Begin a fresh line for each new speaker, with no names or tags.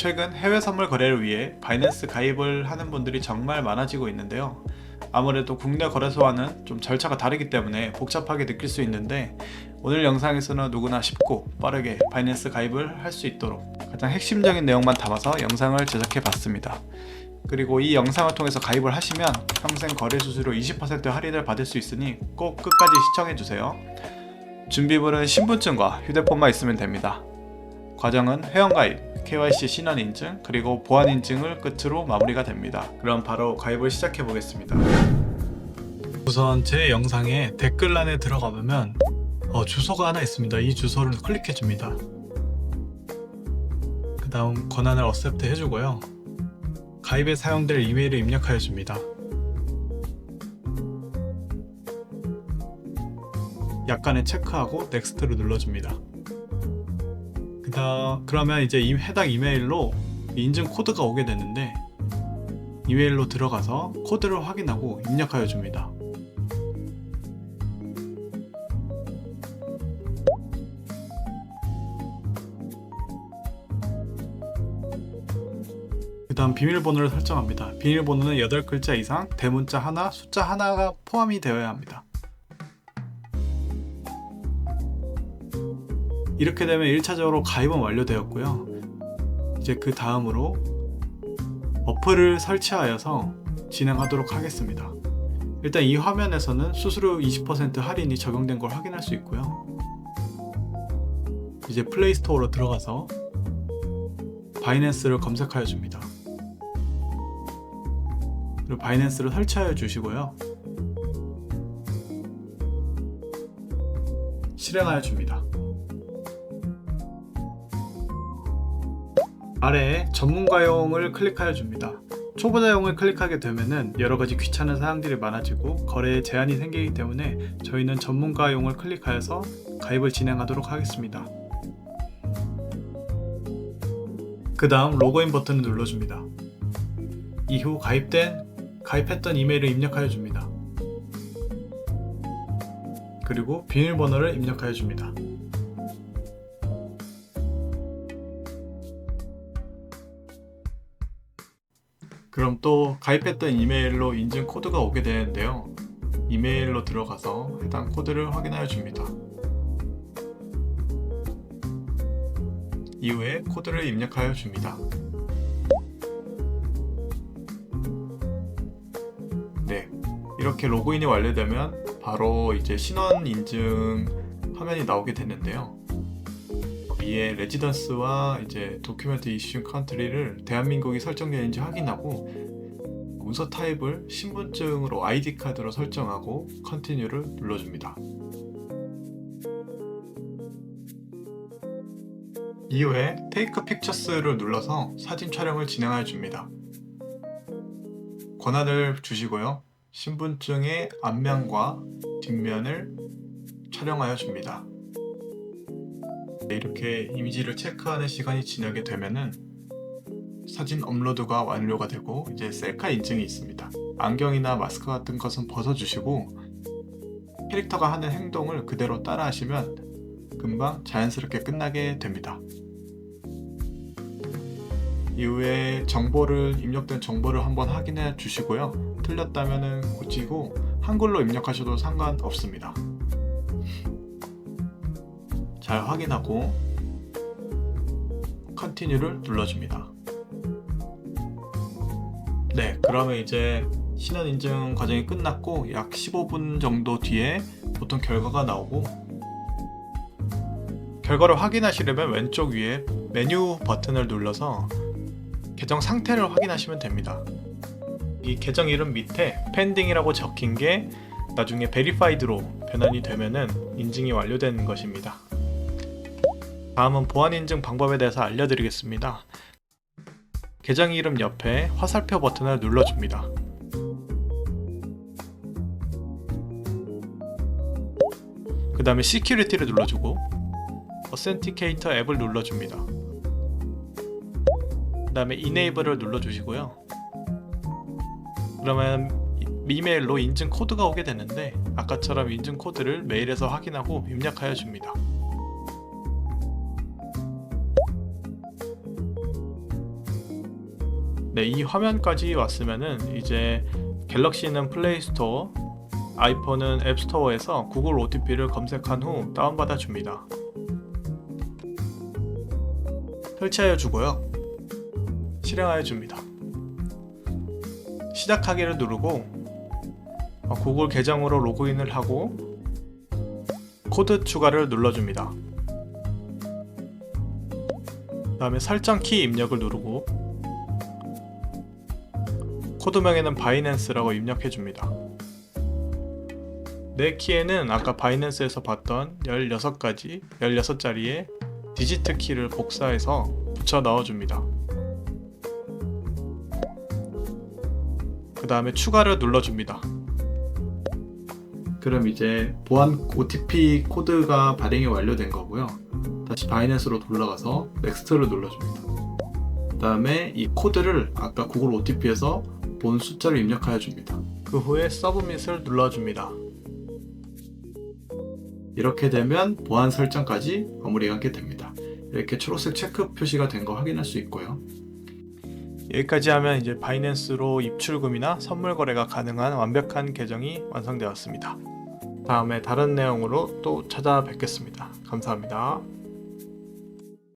최근 해외 선물 거래를 위해 바이낸스 가입을 하는 분들이 정말 많아지고 있는데요. 아무래도 국내 거래소와는 좀 절차가 다르기 때문에 복잡하게 느낄 수 있는데 오늘 영상에서는 누구나 쉽고 빠르게 바이낸스 가입을 할 수 있도록 가장 핵심적인 내용만 담아서 영상을 제작해 봤습니다. 그리고 이 영상을 통해서 가입을 하시면 평생 거래 수수료 20% 할인을 받을 수 있으니 꼭 끝까지 시청해 주세요. 준비물은 신분증과 휴대폰만 있으면 됩니다. 과정은 회원가입, KYC 신원 인증, 그리고 보안 인증을 끝으로 마무리가 됩니다. 그럼 바로 가입을 시작해 보겠습니다. 우선 제 영상에 댓글란에 들어가 보면 어, 주소가 하나 있습니다. 이 주소를 클릭해 줍니다. 그 다음 권한을 어셉트 해주고요. 가입에 사용될 이메일을 입력하여 줍니다. 약간의 체크하고 넥스트를 눌러줍니다. 그다 그러면 이제 이 해당 이메일로 인증 코드가 오게 되는데 이메일로 들어가서 코드를 확인하고 입력하여 줍니다. 그 다음 비밀번호를 설정합니다. 비밀번호는 8글자 이상, 대문자 하나, 숫자 하나가 포함이 되어야 합니다. 이렇게 되면 1차적으로 가입은 완료되었고요. 이제 그 다음으로 어플을 설치하여서 진행하도록 하겠습니다. 일단 이 화면에서는 수수료 20% 할인이 적용된 걸 확인할 수 있고요. 이제 플레이 스토어로 들어가서 바이낸스를 검색하여 줍니다. 그리고 바이낸스를 설치하여 주시고요. 실행하여 줍니다. 아래에 전문가용을 클릭하여 줍니다. 초보자용을 클릭하게 되면은 여러 가지 귀찮은 사항들이 많아지고 거래에 제한이 생기기 때문에 저희는 전문가용을 클릭하여서 가입을 진행하도록 하겠습니다. 그 다음 로그인 버튼을 눌러줍니다. 이후 가입된 가입했던 이메일을 입력하여 줍니다. 그리고 비밀번호를 입력하여 줍니다. 그럼 또 가입했던 이메일로 인증 코드가 오게 되는데요. 이메일로 들어가서 해당 코드를 확인하여 줍니다. 이후에 코드를 입력하여 줍니다. 네, 이렇게 로그인이 완료되면 바로 이제 신원 인증 화면이 나오게 되는데요. 위에 레지던스와 이제 도큐멘트 이슈 컨트리를 대한민국이 설정되는지 확인하고 문서 타입을 신분증으로 아이디 카드로 설정하고 컨티뉴를 눌러줍니다. 이후에 테이크 픽처스를 눌러서 사진 촬영을 진행하여 줍니다. 권한을 주시고요. 신분증의 앞면과 뒷면을 촬영하여 줍니다. 네, 이렇게 이미지를 체크하는 시간이 지나게 되면은 사진 업로드가 완료가 되고 이제 셀카 인증이 있습니다. 안경이나 마스크 같은 것은 벗어주시고 캐릭터가 하는 행동을 그대로 따라 하시면 금방 자연스럽게 끝나게 됩니다. 이후에 정보를 입력된 정보를 한번 확인해 주시고요. 틀렸다면 고치고 한글로 입력하셔도 상관없습니다. 잘 확인하고 컨티뉴를 눌러줍니다. 네, 그러면 이제 신원 인증 과정이 끝났고 약 15분 정도 뒤에 보통 결과가 나오고 결과를 확인하시려면 왼쪽 위에 메뉴 버튼을 눌러서 계정 상태를 확인하시면 됩니다. 이 계정 이름 밑에 펜딩이라고 적힌 게 나중에 베리파이드로 변환이 되면은 인증이 완료되는 것입니다. 다음은 보안 인증 방법에 대해서 알려드리겠습니다. 계정 이름 옆에 화살표 버튼을 눌러줍니다. 그 다음에 시큐리티를 눌러주고 어센티케이터 앱을 눌러줍니다. 그 다음에 이네이블을 눌러주시고요. 그러면 이메일로 인증 코드가 오게 되는데 아까처럼 인증 코드를 메일에서 확인하고 입력하여 줍니다. 네, 이 화면까지 왔으면은 이제 갤럭시는 플레이 스토어, 아이폰은 앱 스토어에서 구글 OTP를 검색한 후 다운받아 줍니다. 설치하여 주고요. 실행하여 줍니다. 시작하기를 누르고 어, 구글 계정으로 로그인을 하고 코드 추가를 눌러줍니다. 그 다음에 설정 키 입력을 누르고 코드명에는 바이낸스라고 입력해 줍니다. 내 키에는 아까 바이낸스에서 봤던 16가지, 16자리의 디지트 키를 복사해서 붙여 넣어줍니다. 그 다음에 추가를 눌러줍니다. 그럼 이제 보안 OTP 코드가 발행이 완료된 거고요. 다시 바이낸스로 돌아가서 넥스트를 눌러줍니다. 그 다음에 이 코드를 아까 구글 OTP에서 본 숫자를 입력하여 줍니다. 그 후에 서브밋을 눌러줍니다. 이렇게 되면 보안 설정까지 마무리가 하게 됩니다. 이렇게 초록색 체크 표시가 된 거 확인할 수 있고요. 여기까지 하면 이제 바이낸스로 입출금이나 선물 거래가 가능한 완벽한 계정이 완성되었습니다. 다음에 다른 내용으로 또 찾아뵙겠습니다. 감사합니다.